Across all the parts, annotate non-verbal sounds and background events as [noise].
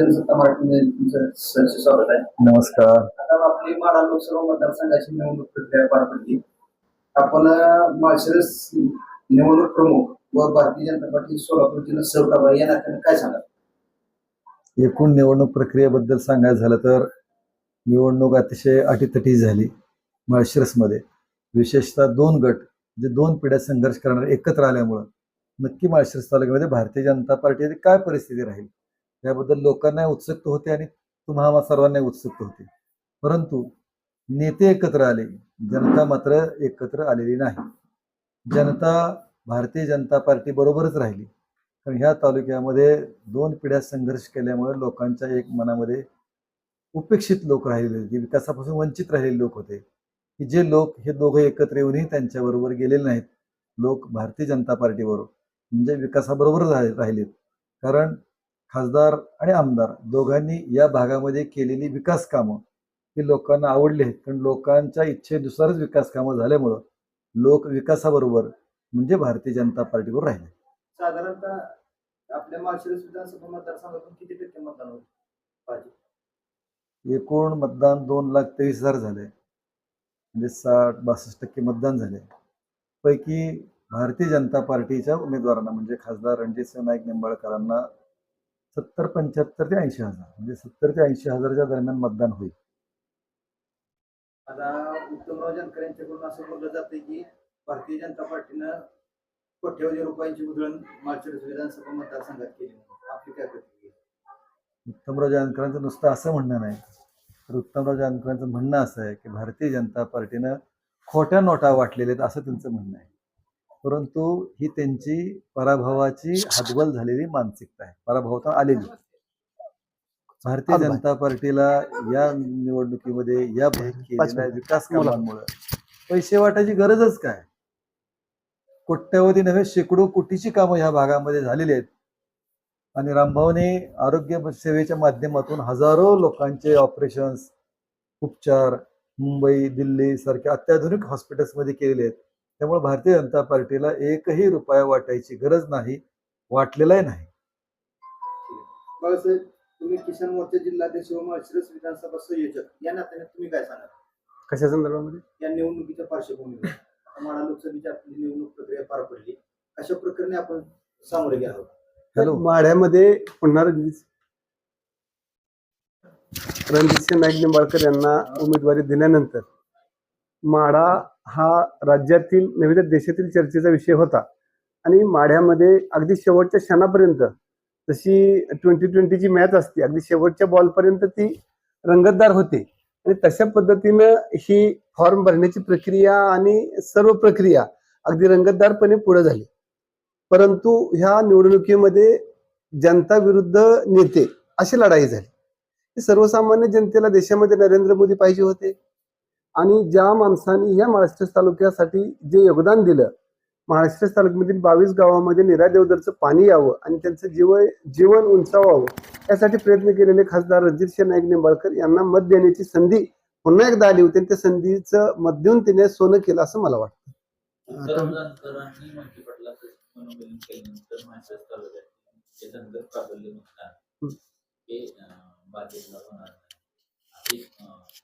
जनसत्ता मराठीमध्ये तुमचं सहर्ष स्वागत आहे. नमस्कार. आता आपली माडा लोकसभा मतदारसंघाची निवडणूक प्रक्रिया पार पडली. आपण माळशिरस निवडणूक प्रमुख व भारतीय जनता पार्टी सोलापूर जिल्हा सहप्रभारी या नात्याने काय सांगाल? एकूण निवडणूक प्रक्रियेबद्दल सांगायचं झालं तर निवडणूक अतिशय अटीतटी झाली माळशिरसमध्ये. विशेषतः दोन गट जे दोन पिढ्या संघर्ष करणारे एकत्र आल्यामुळं नक्की माळशिरस तालुक्यामध्ये भारतीय जनता पार्टीची काय परिस्थिती राहील? याबद्दल लोकांना उत्सुकता होते आणि तुम्हा सर्वांना उत्सुकता होती. परंतु नेते एकत्र आले. जनता मात्र एकत्र आलेली नाही. जनता भारतीय जनता पार्टी बरोबरच राहिली. कारण ह्या तालुक्यामध्ये दोन पिढ्या संघर्ष केल्यामुळे लोकांच्या एक मनामध्ये उपेक्षित लोक राहिलेले होते. विकासापासून वंचित राहिलेले लोक होते. की जे लोक हे दोघं एकत्र येऊनही त्यांच्याबरोबर गेलेले नाहीत. लोक भारतीय जनता पार्टीबरोबर म्हणजे विकासाबरोबर राहिलेत. कारण खासदार आणि आमदार दोघांनी या भागामध्ये केलेली विकास कामं ही लोकांना आवडली आहेत. कारण लोकांच्या इच्छेनुसारच विकास कामं झाल्यामुळं लोक विकासाबरोबर म्हणजे भारतीय जनता पार्टीबरोबर राहिले. साधारणतः आपल्या माळशिरस विधानसभा मतदारसंघातून किती टक्के मतदान पाहिजे एकूण मतदान दोन लाख तेवीस हजार झाले. म्हणजे साठ बासष्ट टक्के मतदान झाले. पैकी भारतीय जनता पार्टीच्या उमेदवारांना म्हणजे खासदार रणजितसिंह नाईक निंबाळकरांना सत्तर पंच्याहत्तर ते ऐंशी हजार. म्हणजे सत्तर ते ऐंशी हजारच्या दरम्यान मतदान होईल. आता उत्तमराव जानकर यांच्याकडून असं बोललं जाते की भारतीय जनता पार्टीनं कोट्यवधी रुपयांची उधळण माळशिरस विधानसभा मतदारसंघात केली. आपली काय प्रतिक्रिया? उत्तमराव जानकरांचं नुसतं असं म्हणणं नाही. तर उत्तमराव जानकरांचं म्हणणं असं आहे की भारतीय जनता पार्टीनं खोट्या नोटा वाटलेल्या आहेत असं त्यांचं म्हणणं आहे. परंतु ही त्यांची पराभवाची हातबल झालेली मानसिकता आहे. पराभवता आलेली. भारतीय जनता पार्टीला या निवडणुकीमध्ये या केलेल्या विकास कामांमुळे पैसे वाटायची गरजच काय? कोट्यवधी नव्हे शेकडो कोटीची कामं ह्या भागामध्ये झालेली आहेत. आणि रामभाऊने आरोग्य सेवेच्या माध्यमातून हजारो लोकांचे ऑपरेशन्स उपचार मुंबई दिल्ली सारख्या अत्याधुनिक हॉस्पिटल्समध्ये केलेले आहेत. त्यामुळे भारतीय जनता पार्टीला एकही रुपया वाटायची गरज नाही वाटलेलाही नाही. बाळासाहेब तुम्ही किसान मोर्चा जिल्हाध्यक्ष व माळशिरस विधानसभा संयोजक या नात्याने तुम्ही काय सांगाल? कशा संदर्भामध्ये? या निवडणुकीच्या पार्श्वभूमीवर. आता माडा लोकसभेची आपली निवडणूक प्रक्रिया पार पडली. अशा प्रकरणी आपण सामोरे गेलो हॅलो. माढ्यामध्ये पुन्हा रणजित रणजितसिंह नाईक निंबाळकर यांना उमेदवारी दिल्यानंतर माढा हा राज्यातील नव्हे तर देशातील चर्चेचा विषय होता. आणि माढ्यामध्ये अगदी शेवटच्या क्षणापर्यंत जशी ट्वेंटी ट्वेंटीची मॅच असते अगदी शेवटच्या बॉलपर्यंत ती रंगतदार होते. आणि तशा पद्धतीनं ही फॉर्म भरण्याची प्रक्रिया आणि सर्व प्रक्रिया अगदी रंगतदारपणे पुढे झाली. परंतु ह्या निवडणुकीमध्ये जनता विरुद्ध नेते अशी लढाई झाली. सर्वसामान्य जनतेला देशामध्ये नरेंद्र मोदी पाहिजे होते. आणि ज्या माणसांनी ह्या महाराष्ट्र तालुक्यासाठी जे योगदान दिलं महाराष्ट्र तालुक्यामधील बावीस गावामध्ये निरा देवदरचं पाणी यावं आणि त्यांचं जीव जीवन उंचावावं यासाठी प्रयत्न केलेले खासदार रणजित नाईक निंबाळकर यांना मत देण्याची संधी पुन्हा एकदा आली होती त्या संधीचं मत देऊन तिने सोनं केलं असं मला वाटतं.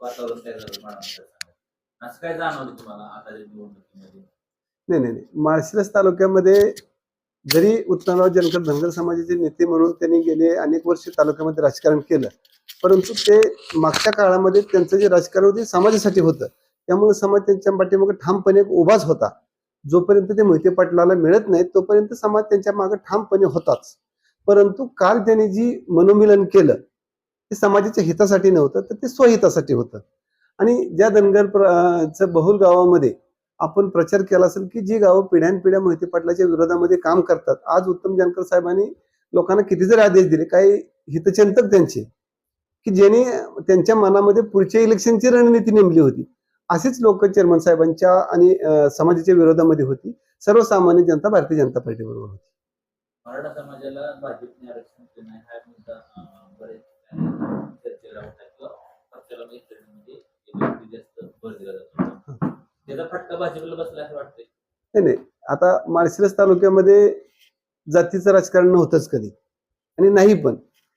वातावरण तयार झालं माडा मतदारसंघात असं काय जाणवलं तुम्हाला आता निवडणुकीमध्ये? नाही नाही नाही. माळशिरस तालुक्यामध्ये जरी उत्तमराव जनकर धनगर समाजाचे नेते म्हणून त्यांनी गेले अनेक वर्ष तालुक्यामध्ये राजकारण केलं परंतु ते मागच्या काळामध्ये त्यांचं जे राजकारण होते समाजासाठी होतं. त्यामुळे समाज त्यांच्या पाठीमागे ठामपणे उभाच होता. जोपर्यंत ते मोहिते पाटलाला मिळत नाही तोपर्यंत समाज त्यांच्या मागे ठामपणे होताच. परंतु काल त्यांनी जी मनोमिलन केलं ते समाजाच्या हितासाठी नव्हतं तर ते स्वहितासाठी होतं. आणि ज्या धनगर प्र- बहुल गावामध्ये आपण प्रचार केला असेल की जी गावं पिढ्यानपिढ्या मोहिते पाटलाच्या विरोधामध्ये काम करतात आज उत्तम जानकर साहेबांनी लोकांना किती जरी आदेश दिले काही हितचिंतक त्यांचे की ज्यांनी त्यांच्या मनामध्ये पुढच्या इलेक्शनची रणनीती नेमली होती. असेच लोक चेअरमन साहेबांच्या आणि समाजाच्या विरोधामध्ये होती. सर्वसामान्य जनता भारतीय जनता पार्टी बरोबर होती. मराठा समाजाला भाजपने आरक्षण दिलं नाही हा मुद्दा अं, बरेच अं, चर्चेला होता किंवा पक्षाला मैत्रिणीमध्ये याच्यावरती जास्त भर दिला जातो त्याचा फटका भाजपला बसला असं वाटतंय. नाही नाही. आता माळशिरस तालुक्यामध्ये जातीचं राजकारण नव्हतंच कधी. आणि नाही पण.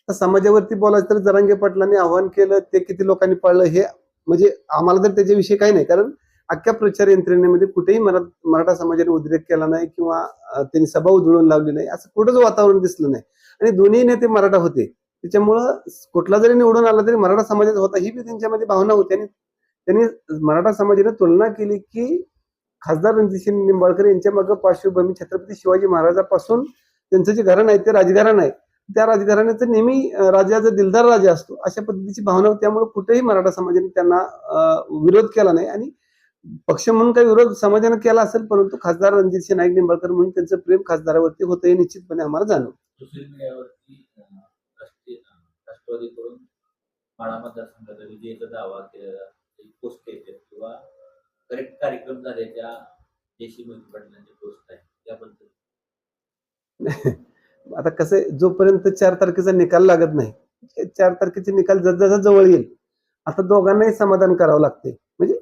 समाजावरती बोलायचं तर जरांगे पाटलांनी आव्हान केलं ते किती लोकांनी पाळलं हे म्हणजे आम्हाला तर त्याच्याविषयी काही नाही. कारण अख्ख्या प्रचार यंत्रणेमध्ये कुठेही मराठा समाजाने उद्रेक केला नाही किंवा त्यांनी सभा उधळून लावली नाही. असं कुठंच वातावरण दिसलं नाही. आणि दोन्ही नेते मराठा होते. त्याच्यामुळं कुठला जरी निवडून आला तरी मराठा समाजाचा होता ही बी त्यांच्यामध्ये भावना होती. आणि त्यांनी मराठा समाजाने तुलना केली की खासदार रणजितसिंह निंबाळकर यांच्या मागे पार्श्वभूमी छत्रपती शिवाजी महाराजापासून त्यांचं जे घराणं आहे ते राजघराणं आहे त्या राजघराण्याचं नेहमी राजाचा दिलदार राजा असतो अशा पद्धतीची भावना त्यामुळे कुठेही मराठा समाजाने त्यांना विरोध केला नाही. आणि पक्ष म्हणून काही विरोध समाजाने केला असेल परंतु खासदार रणजितसिंह नाईक निंबाळकर म्हणून त्यांचं प्रेम खासदारावरती होतं हे निश्चितपणे आम्हाला जाणवतं. राष्ट्रवादीकडून माळा मतदारसंघाचा विजयाचा दावा केलेला. पोस्ट येते किंवा करेक्ट कार्यक्रम झाल्याच्या देशी मोहिते पाटलांची पोस्ट आहे त्याबद्दल. [laughs] आता कसं आहे, जोपर्यंत चार तारखेचा निकाल लागत नाही चार तारखेचे निकाल जसजसा जवळ येईल आता दोघांनाही समाधान करावं लागते. म्हणजे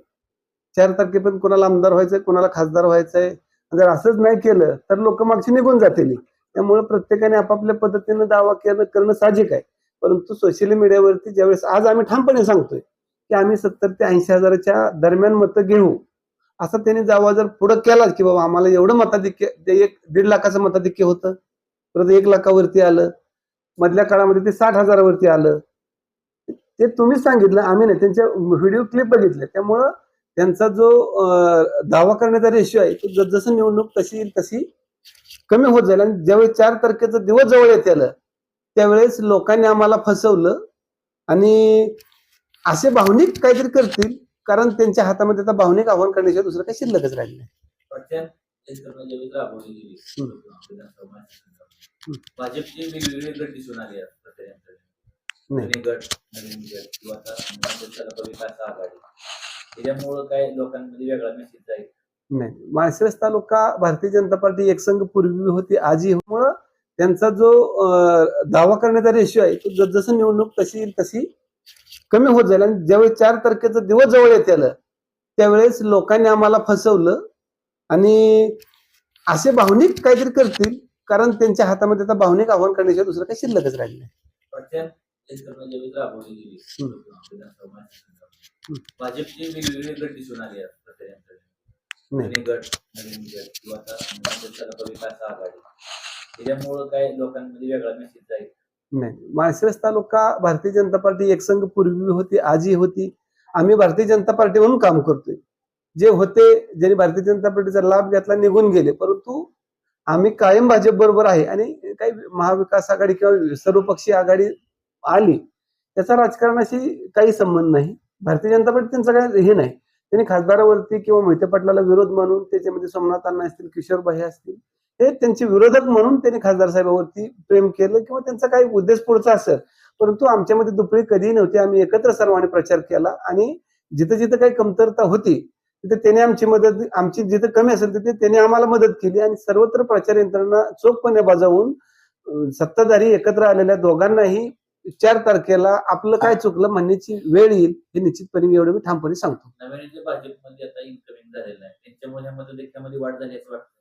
चार तारखेपर्यंत कोणाला आमदार व्हायचंय कोणाला खासदार व्हायचंय जर असंच नाही केलं तर लोक मागची निघून जातील. त्यामुळे प्रत्येकाने आपापल्या पद्धतीने दावा केलं करणं साहजिक आहे. परंतु सोशल मीडियावरती ज्यावेळेस आज आम्ही ठामपणे सांगतोय की आम्ही सत्तर ते ऐंशी हजाराच्या दरम्यान मतं घेऊ. असं त्यांनी दावा जर पुढे केला की बाबा आम्हाला एवढं मताधिक्य ते एक दीड लाखाचं मताधिक्य होतं. परत एक लाखावरती आलं. मधल्या काळामध्ये ते साठ हजारावरती आलं. ते तुम्हीच सांगितलं आम्ही नाही. त्यांच्या व्हिडिओ क्लिप बघितले. त्यामुळं त्यांचा जो दावा करण्याचा रेशो आहे तो जसजसं निवडणूक तशी येईल तशी कमी होत जाईल. आणि ज्यावेळेस चार तारखेचा दिवस जवळ येते आलं त्यावेळेस लोकांनी आम्हाला फसवलं. आणि असे भावनिक काहीतरी करतील कारण त्यांच्या हातामध्ये आता भावनिक आव्हान करण्याशिवाय दुसरं काही शिल्लकच राहिलं नाही. भाजपचे वेगवेगळे गट दिसून आले आहेत प्रचार यंत्रणेत. नाही. जुने गट नवीन गट किंवा आता भाजपचा विकास आघाडी. त्याच्यामुळं काय लोकांमध्ये वेगळा मेसेज जाईल? नाही. माळशिरस तालुका भारतीय जनता पार्टी एकसंघ पूर्वी होती आजही मुळे त्यांचा जो दावा करण्याचा रेशो आहे तो जसजसं निवडणूक तशी तशी कमी होत जाईल. आणि ज्यावेळेस चार तारखेचा दिवस जवळ येते आलं त्यावेळेस लोकांनी आम्हाला फसवलं. आणि असे भावनिक काहीतरी करतील कारण त्यांच्या हातामध्ये आता भावनिक आव्हान करण्याशिवाय दुसरं काही शिल्लकच राहिलं नाही. ज्यावेळी मतदारसंघात, भाजपचे वेगवेगळे गट दिसून आले त्याच्यामुळं काय लोकांमध्ये वेगळा मेसेज जाईल? नाही. माळशिरस तालुका भारतीय जनता पार्टी एकसंघ पूर्वी होती आजही होती. आम्ही भारतीय जनता पार्टी म्हणून काम करतोय. जे होते ज्यांनी भारतीय जनता पार्टीचा लाभ घेतला निघून गेले. परंतु आम्ही कायम भाजप बरोबर आहे आणि काही महाविकास आघाडी किंवा सर्वपक्षीय आघाडी आली त्याचा राजकारणाशी काही संबंध नाही. भारतीय जनता पार्टी त्यांचं काय हे नाही. त्यांनी खासदारावरती किंवा मोहिते पाटलाला विरोध मानून त्याच्यामध्ये सोमनाथांना असतील असतील किशोरभाई असतील हे त्यांचे विरोधक म्हणून त्यांनी खासदार साहेबांवरती प्रेम केलं किंवा त्यांचा काही उद्देश पुढचा असेल. परंतु आमच्यामध्ये दुपळी कधीही नव्हती. आम्ही एकत्र सर्वांनी प्रचार केला आणि जिथं जिथं काही कमतरता होती तिथे त्याने आमची मदत आमची जिथं कमी असेल तिथे त्याने आम्हाला मदत केली आणि सर्वत्र प्रचार यंत्रणा चोखपणे बजावून सत्ताधारी एकत्र आलेल्या दोघांनाही चार तारखेला आपलं काय चुकलं म्हणण्याची वेळ येईल हे निश्चितपणे एवढं मी ठामपणे सांगतो. नवीन जे भाजपमध्ये आता इन्कमिंग झालेलं आहे त्यांच्यामुळे ह्या वाढ झाली असं वाटतं?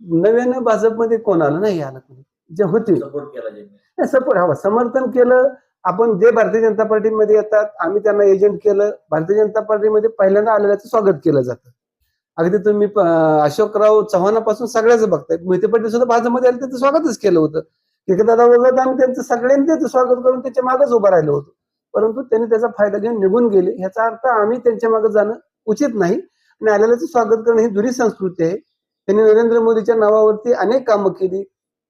नव्यानं भाजपमध्ये कोण आलं नाही आलं कोणी? जे होते सपोर्ट केला सपोर्ट हवा. समर्थन केलं आपण जे भारतीय जनता पार्टीमध्ये येतात आम्ही त्यांना एजंट केलं भारतीय जनता पार्टीमध्ये पहिल्यांदा आलेल्याचं स्वागत केलं जातं. अगदी तुम्ही अशोकराव चव्हाणापासून सगळ्याच बघताय. मोहिते पाटील सुद्धा भाजपमध्ये आले त्याचं स्वागतच केलं होतं. दादा वगैरे आम्ही त्यांचं सगळ्यांनी त्याचं स्वागत करून त्याच्या मागच उभं राहिलो होतो. परंतु त्यांनी त्याचा फायदा घेऊन निघून गेले. ह्याचा अर्थ आम्ही त्यांच्या मागे जाणं उचित नाही. आणि आलेल्याचं स्वागत करणं ही जुनी संस्कृती आहे. त्यांनी नरेंद्र मोदीच्या नावावरती अनेक कामं केली.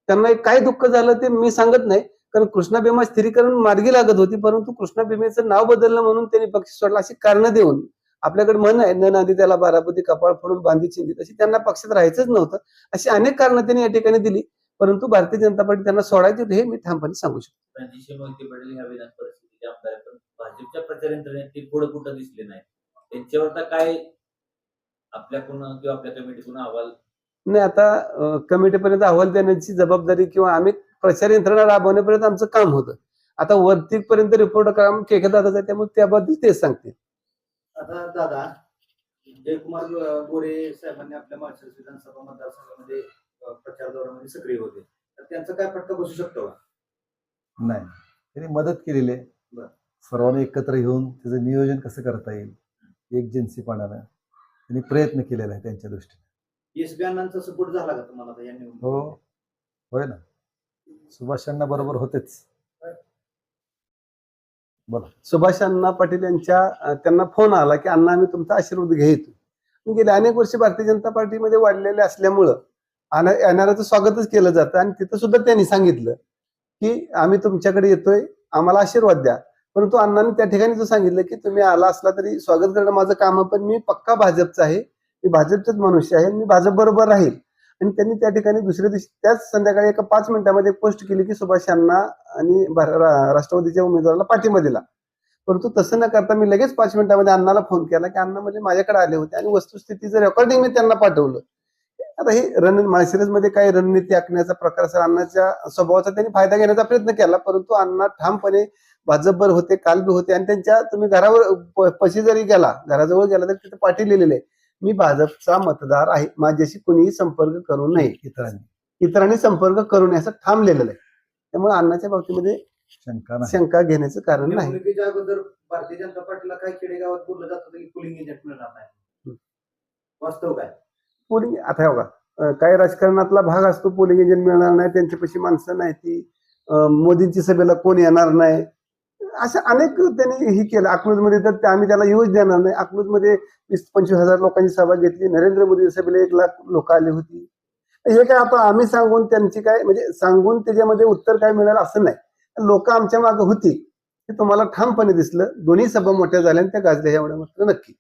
त्यांना काय दुःख झालं ते मी सांगत नाही. कारण कृष्णा भीमा स्थिरीकरण मार्गी लागत होती परंतु कृष्णा भीमेचं नाव बदललं म्हणून त्यांनी पक्ष सोडला अशी कारणं देऊन. आपल्याकडे मन आहे न नांदी त्याला बारापती कपाळ फोडून बांधी चिंदी अशी त्यांना पक्षात राहायचंच नव्हतं. अशी अनेक कारणं त्यांनी या ठिकाणी दिली. परंतु भारतीय जनता पार्टी त्यांना सोडायची होती हे मी ठामपणे सांगू शकतो. भाजपच्या प्रचार यंत्रणेत ते पुढे कुठं दिसले नाही त्यांच्यावर काय आपल्याकडून किंवा आपल्या कमिटीकडून अहवाल नाही आता कमिटीपर्यंत अहवाल देण्याची जबाबदारी किंवा आम्ही प्रचार यंत्रणा राबवण्यापर्यंत आमचं काम होतं. आता वरतीपर्यंत रिपोर्ट काम ठेकेदाराचं आहे त्यामुळे त्याबद्दल तेच सांगते आता दादा जयकुमार गोरे साहेबांनी आपल्या माळशिरस विधानसभा मतदारसंघामध्ये प्रचार दौऱ्यामध्ये सक्रिय होते. तर त्यांचा काय फटका बसू शकतो का? नाही. त्यांनी मदत केलेली आहे. सर्वांनी एकत्र येऊन त्याचं नियोजन कसं करता येईल एकजिन्सीपणानं त्यांनी प्रयत्न केलेला आहे त्यांच्या दृष्टीने. अण्णांचा सपोर्ट झाला का तुम्हाला आता या निवडणुकीत? हो. होय ना. सुभाष अण्णा बरोबर होतेच. सुभाष अण्णा पाटील यांच्या अं, त्यांना फोन आला की अण्णा आम्ही तुमचा आशीर्वाद घेतो. गेले अनेक वर्ष भारतीय जनता पार्टीमध्ये वाढलेले असल्यामुळं आणि येणाऱ्याचं स्वागतच केलं जातं. आणि तिथं सुद्धा त्यांनी सांगितलं की आम्ही तुमच्याकडे येतोय. आम्हाला आशीर्वाद द्या. परंतु अण्णांनी त्या ठिकाणी जो सांगितलं की तुम्ही आला असला तरी स्वागत करणं माझं काम आहे पण मी पक्का भाजपचा आहे. मी भाजपचाच मनुष्य आहे मी भाजप बरोबर राहील. आणि त्यांनी त्या ठिकाणी दुसऱ्या दिवशी त्याच संध्याकाळी एका पाच मिनिटामध्ये पोस्ट केली की सुभाष अण्णा आणि राष्ट्रवादीच्या उमेदवाराला पाठिंबा दिला. परंतु तसं न करता मी लगेच पाच मिनिटामध्ये अण्णाला फोन केला की अण्णा म्हणजे माझ्याकडे आले होते आणि वस्तुस्थितीचं रेकॉर्डिंग मी त्यांना पाठवलं. आता हे रणमध्ये काही रणनीती आखण्याचा प्रकार असेल अण्णाच्या स्वभावाचा त्यांनी फायदा घेण्याचा प्रयत्न केला परंतु अण्णा ठामपणे भाजपभर होते काल बी होते आणि त्यांच्या तुम्ही घरावर पशी जरी गेला घराजवळ गेला तर तिथे पाठी लिहिलेले आहे. मी भाजपचा मतदार आहे. माझ्याशी कुणीही संपर्क करू नये इतरांनी. इतरांनी संपर्क करू नये असं ठाम लिहिलेलं आहे त्यामुळे अण्णाच्या बाबतीमध्ये शंका नाही. शंका घेण्याचं कारण नाही. भारतीय जनता पार्टीला काही खेडेगावात बोललं जात की पोलिंग एजंट मिळणार नाही. वास्तव काय? पोलिंग आता हे बघा काही राजकारणातला भाग असतो पोलिंग एजंट मिळणार नाही त्यांच्यापाशी माणसं नाही ती. मोदींची सभेला कोण येणार नाही? अशा अनेक त्यांनी हे केलं. अकलूजमध्ये तर आम्ही त्याला यूज देणार नाही. अकलूजमध्ये वीस पंचवीस हजार लोकांची सभा घेतली. नरेंद्र मोदी सभेला एक लाख लोक आली होती. हे काय आता आम्ही सांगून त्यांची काय म्हणजे सांगून त्याच्यामध्ये उत्तर काय मिळालं असं नाही. लोक आमच्या मागे होती. हे तुम्हाला ठामपणे दिसलं. दोन्ही सभा मोठ्या झाल्या आणि त्या गाजल्या. एवढ्या मात्र नक्की.